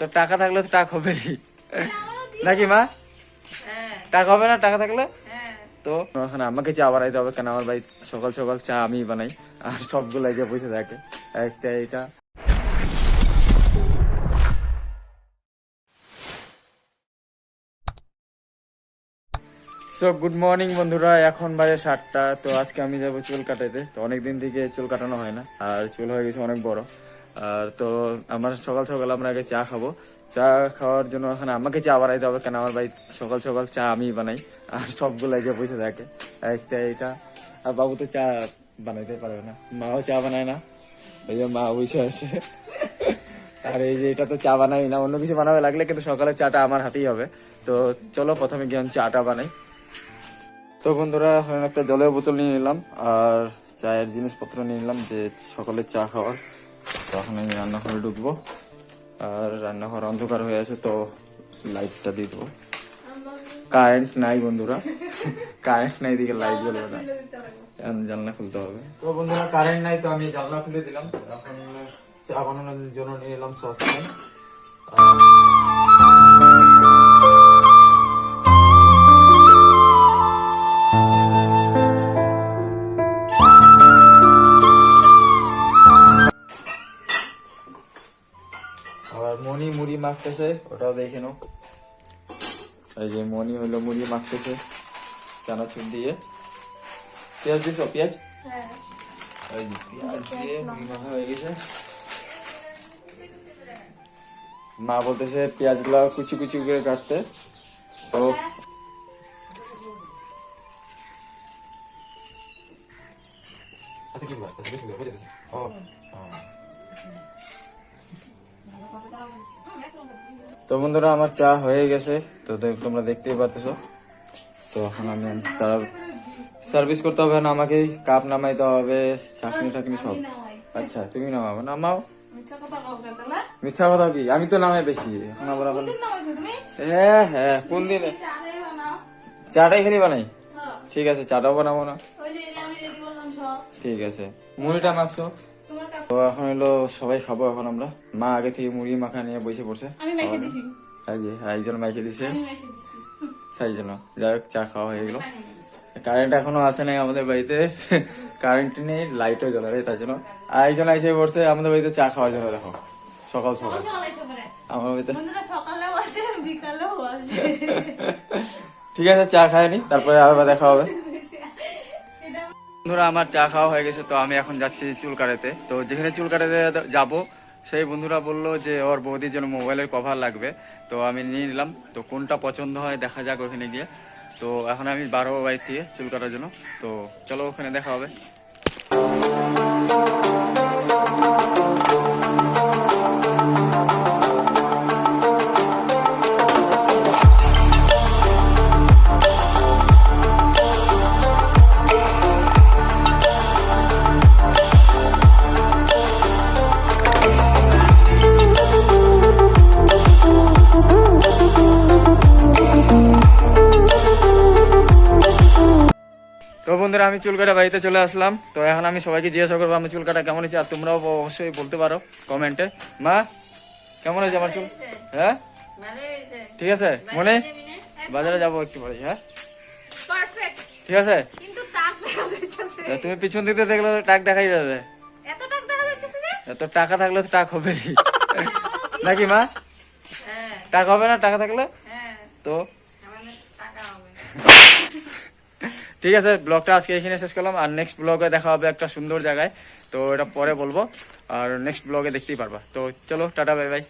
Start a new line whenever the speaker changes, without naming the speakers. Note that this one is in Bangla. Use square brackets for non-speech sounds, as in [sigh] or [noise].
তো টাকা থাকলে তো টাকা হবে নাকি মা? টাকা হবে না? টাকা থাকলে? তো এখন আমাকে চা বানাইতে হবে, কেন আমার ভাই সকাল সকাল চা আমি বানাই, আর সবগুলো যে বসে থাকে। একটা এটা সো গুড মর্নিং বন্ধুরা, এখন বাজে সাতটা, তো আজকে আমি যাব চুল কাটাইতে। তো অনেক দিন থেকে চুল কাটানো হয় না, আর চুল হয়ে গেছে অনেক বড়। আর তো আমার সকাল সকাল আমরা আগে চা খাব। চা খাওয়ার জন্য এখন আমাকে চা বানাইতে হবে, কেন আমার ভাই সকাল সকাল চা আমি বানাই, আর সবগুলো যে বসে থাকে। একটা এটা, আর বাবু তো চা বানাইতে পারবে না, মাও চা বানায় না, ওই যে মা বসে আছে। আর এই যে এটা তো চা বানাই না, অন্য কিছু বানাবে লাগলে কিন্তু সকালে চাটা আমার হাতেই হবে। তো চলো প্রথমে গিয়ে আমি চাটা বানাই। তো বন্ধুরা একটা জলের বোতল নিয়ে নিলাম, আর চায়ের জিনিসপত্র নিয়ে নিলাম, যে সকালে চা খাওয়ার। তখন আমি রান্নাঘরে ঢুকবো। আর রান্নাঘর অন্ধকার হয়ে আছে, তো লাইটটা দিয়ে দেবো। কারেন্ট নাই বন্ধুরা। কারেন্ট নাই দিকে লাইট জ্বলবে না। এখন জানলা খুলতে হবে। তো বন্ধুরা কারেন্ট নাই, তো আমি জানলা খুলে দিলাম। এখন চা বানানোর জন্য নিয়ে এলাম সসপ্যান আবার মনি মুড়ি মাখতেছে ওটাও দেখে নাও। এই যে মনি হলো মুড়ি মাখতেছে চানাচুর দিয়ে। পেঁয়াজ দিছো? পেঁয়াজ?
হ্যাঁ।
এই যে পেঁয়াজ দিয়ে মুড়ি মাখা হয়ে গেছে। মা বলতেছে পেঁয়াজগুলা কুচি কুচি করে কাটতে। তো আচ্ছা কি বলব আচ্ছা ও। তো বন্ধুরা আমার চা হয়ে গেছে। তো তোমরা দেখতেই পারতেছো। তো এখন আমি সার্ভিস করতে হবে না আমাকে কাপ নামাইতে হবে চাকনি টাকনি সব। আচ্ছা তুমি নামাবো নামাও।
মিথ্যা কথা
কি? আমি তো নামাই বেশি। এখন আবার হ্যাঁ হ্যাঁ কোন দিনে? চাটাই খালি বানাই?
হ্যাঁ।
ঠিক আছে চাটাও বানাবো না। ঠিক আছে। মুড়িটা
কাছে
তো এখন হলো সবাই খাব এখন আমরা। মা আগে থেকে মুড়ি মাখা নিয়ে বসে পড়ছে।
আমি মেখে দিছি।
মাইকে দিছে।
আমি মেখে দিছি।
সেই জন্য যাই হোক চা খাওয়া হয়ে গেলো। কারেন্ট এখনও আসে নাই আমাদের বাড়িতে। কারেন্ট নেই লাইটও জ্বলে নেই তার জন্য। আরেকজন এসে পড়ছে আমাদের বাড়িতে চা খাওয়ার জন্য দেখো। সকাল সকাল। আমার বাড়িতে।
সকালেও আসে বিকালেও আসে।
ঠিক আছে চা খায়নি তারপরে আবার দেখা হবে। বন্ধুরা, আমার চা খাওয়া হয়ে গেছে, তো আমি এখন যাচ্ছি চুল কাটাতে তো যেখানে চুল কাটাতে যাব, সেই বন্ধুরা বলল যে ওর বৌদির জন্য মোবাইলের কভার লাগবে। তো আমি নিয়ে নিলাম। তো কোনটা পছন্দ হয় দেখা যাক ওখানে গিয়ে। তো এখন আমি বারো বাইক দিয়ে চুল কাটার জন্য। তো চলো ওখানে দেখা হবে। বন্ধুরা আমি চুল কাটা বাড়িতে চলে আসলাম। তো এখন আমি সবাইকে জিজ্ঞাসা করব আমার চুল কাটা কেমন হয়েছে? আর তোমরাও অবশ্যই বলতে পারো কমেন্টে। মা কেমন হয়েছে আমার চুল? হ্যাঁ? ঠিক আছে? মনে? বাজারে যাব একটু পরে হ্যাঁ? ঠিক আছে? তুমি পিছন দিকে দেখলে তো টাক দেখাই যাবে।
এত
টাকা থাকলে তো টাক হবে [laughs] নাকি মা?
হ্যাঁ।
টাকা হবে না? টাকা থাকলে?
হ্যাঁ।
তো
আমাদের টাকা হবে
ঠিক আছে, ব্লগটা আজকে এখানে শেষ করলাম। আর নেক্সট ব্লগে দেখা হবে একটা সুন্দর জায়গায়। তো এটা পরে বলব। আর নেক্সট ব্লগে দেখতেই পারবা। তো চলো, টাটা বাই বাই